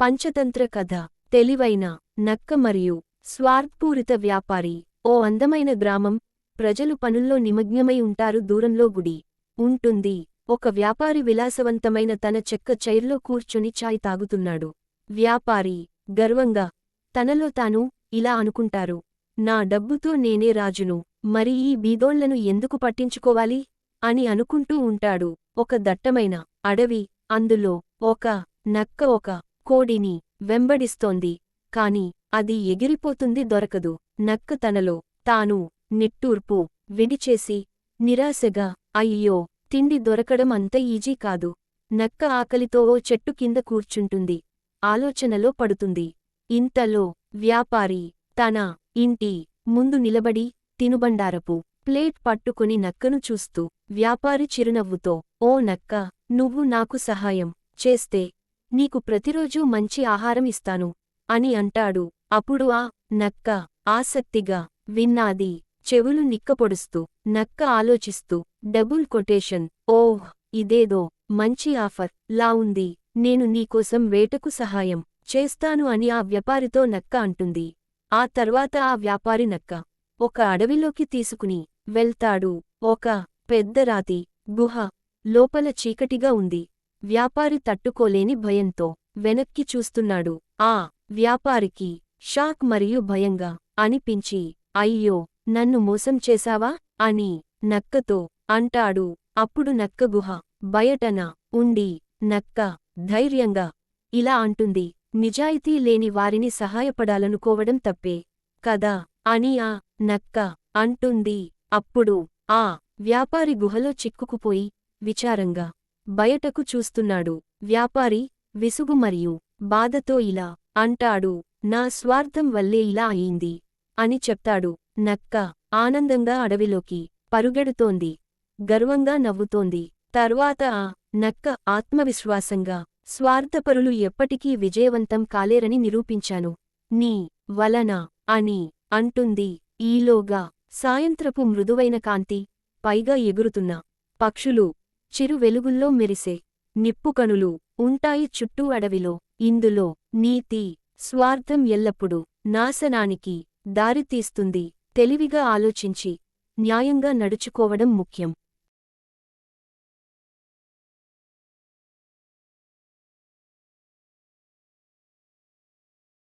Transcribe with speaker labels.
Speaker 1: పంచతంత్ర కథ తెలివైన నక్క మరియు స్వార్థపూరిత వ్యాపారి ఓ అందమైన గ్రామం. ప్రజలు పనుల్లో నిమగ్నమై ఉంటారు దూరంలో గుడి ఉంటుంది. ఒక వ్యాపారి విలాసవంతమైన తన చెక్క చైర్లో కూర్చుని చాయ్ తాగుతున్నాడు. వ్యాపారి గర్వంగా తనలో తాను ఇలా అనుకుంటారు. నా డబ్బుతో నేనే రాజును. మరి ఈ బీదోళ్ళను ఎందుకు పట్టించుకోవాలి? అని అనుకుంటూ ఉంటాడు ఒక దట్టమైన అడవి. అందులో ఒక నక్క ఒక కోడిని వెంబడిస్తోంది. కాని అది ఎగిరిపోతుంది దొరకదు. నక్క తనలో తాను నిట్టూర్పు విడిచేసి నిరాశగా అయ్యో తిండి దొరకడం అంత ఈజీ కాదు. నక్క ఆకలితో ఓ చెట్టు కింద కూర్చుంటుంది. ఆలోచనలో పడుతుంది. ఇంతలో వ్యాపారి తన ఇంటి ముందు నిలబడి తినుబండారపు ప్లేట్ పట్టుకుని నక్కను చూస్తూ వ్యాపారి చిరునవ్వుతో ఓ నక్క నువ్వు నాకు సహాయం చేస్తే నీకు ప్రతిరోజూ మంచి ఆహారం ఇస్తాను అని అంటాడు. అప్పుడు ఆ నక్క ఆసక్తిగా విన్నాది. చెవులు నిక్కపొడుస్తూ నక్క ఆలోచిస్తూ డబుల్ కొటేషన్ ఓహ్ ఇదేదో మంచి ఆఫర్ లా ఉంది. నేను నీకోసం వేటకు సహాయం చేస్తాను అని ఆ వ్యాపారితో నక్క అంటుంది. ఆ తర్వాత ఆ వ్యాపారి నక్క ఒక అడవిలోకి తీసుకుని వెళ్తాడు. ఒక పెద్ద రాతి గుహ లోపల చీకటిగా ఉంది. వ్యాపారి తట్టుకోలేని భయంతో వెనక్కి చూస్తున్నాడు. ఆ వ్యాపారికి షాక్ మరియు భయంగా అనిపించి అయ్యో నన్ను మోసం చేశావా? అని నక్కతో అంటాడు. అప్పుడు నక్క గుహ బయటన ఉండి నక్క ధైర్యంగా ఇలా అంటుంది నిజాయితీ లేని వారిని సహాయపడాలనుకోవడం తప్పే కదా? అని ఆ నక్క అంటుంది. అప్పుడు ఆ వ్యాపారి గుహలో చిక్కుకుపోయి విచారంగా బయటకు చూస్తున్నాడు. వ్యాపారి విసుగు మరియు బాధతో ఇలా అంటాడు నా స్వార్థం వల్లే ఇలా అయింది అని చెప్తాడు. నక్క ఆనందంగా అడవిలోకి పరుగెడుతోంది. గర్వంగా నవ్వుతోంది. తర్వాత ఆ నక్క ఆత్మవిశ్వాసంగా స్వార్థపరులు ఎప్పటికీ విజయవంతం కాలేరని నిరూపించాను. నీ వలన అని అంటుంది. ఈలోగా సాయంత్రపు మృదువైన కాంతి పైగా ఎగురుతున్న పక్షులు చిరు వెలుగుల్లో మెరిసే నిప్పుకణులు ఉంటాయి చుట్టూ అడవిలో. ఇందులో నీతి స్వార్థం ఎల్లప్పుడూ నాశనానికి దారితీస్తుంది. తెలివిగా ఆలోచించి న్యాయంగా నడుచుకోవడం ముఖ్యం.